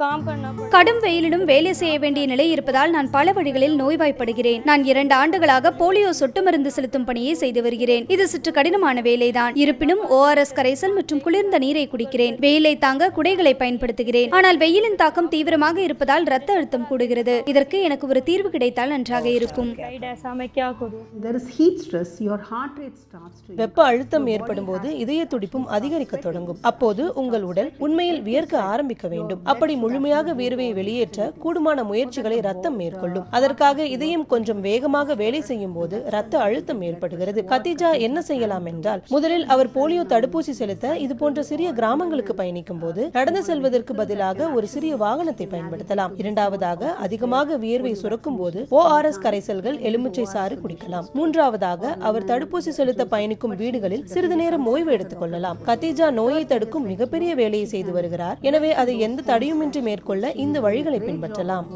கடும் வெயிலிலும் வேலை செய்ய வேண்டிய நிலை இருப்பதால் நான் பல வழிகளில் நோய்வாய்ப்படுகிறேன். நான் இரண்டு ஆண்டுகளாக போலியோ சொட்டு மருந்து செலுத்தும் பணியை செய்து வருகிறேன். இது சற்று கடினமான வேலைதான். இருப்பினும் ஓஆர்எஸ் கரைசல் மற்றும் குளிர்ந்த நீரை குடிக்கிறேன். வெயிலை தாங்க குடைகளை பயன்படுத்துகிறேன். ஆனால் வெயிலின் தாக்கம் தீவிரமாக இருப்பதால் ரத்த அழுத்தம் கூடுகிறது. இதற்கு எனக்கு ஒரு தீர்வு கிடைத்தால் நன்றாக இருக்கும். வெப்ப அழுத்தம் ஏற்படும் போது இதய துடிப்பும் அதிகரிக்க தொடங்கும். அப்போது உங்கள் உடல் உண்மையில் வியர்க்க ஆரம்பிக்க வேண்டும். அப்படி முழுமையாக வியர்வையை வெளியேற்ற கூடுமான முயற்சிகளை ரத்தம் மேற்கொள்ளும். அதற்காக இதயம் கொஞ்சம் வேகமாக வேலை செய்யும் போது ரத்த அழுத்தம் ஏற்படுகிறது. கத்திஜா என்ன செய்யலாம் என்றால் முதலில் அவர் போலியோ தடுப்பூசி செலுத்த இது போன்ற சிறிய கிராமங்களுக்கு பயணிக்கும் போது நடந்து செல்வதற்கு பதிலாக ஒரு சிறிய வாகனத்தை பயன்படுத்தலாம். இரண்டாவதாக அதிகமாக வியர்வை சுரக்கும் போது ஓஆர்எஸ் கரைசல்கள் எலுமிச்சை சாறு குடிக்கலாம். மூன்றாவதாக அவர் தடுப்பூசி செலுத்த பயணிக்கும் வீடுகளில் சிறிது நேரம் ஓய்வு எடுத்துக் கொள்ளலாம். கத்தீஜா நோயை தடுக்கும் மிகப்பெரிய வேலையை செய்து வருகிறார். எனவே அதை எந்த தடையுமின்றி மேற்கொள்ள இந்த வழிகளை பின்பற்றலாம்.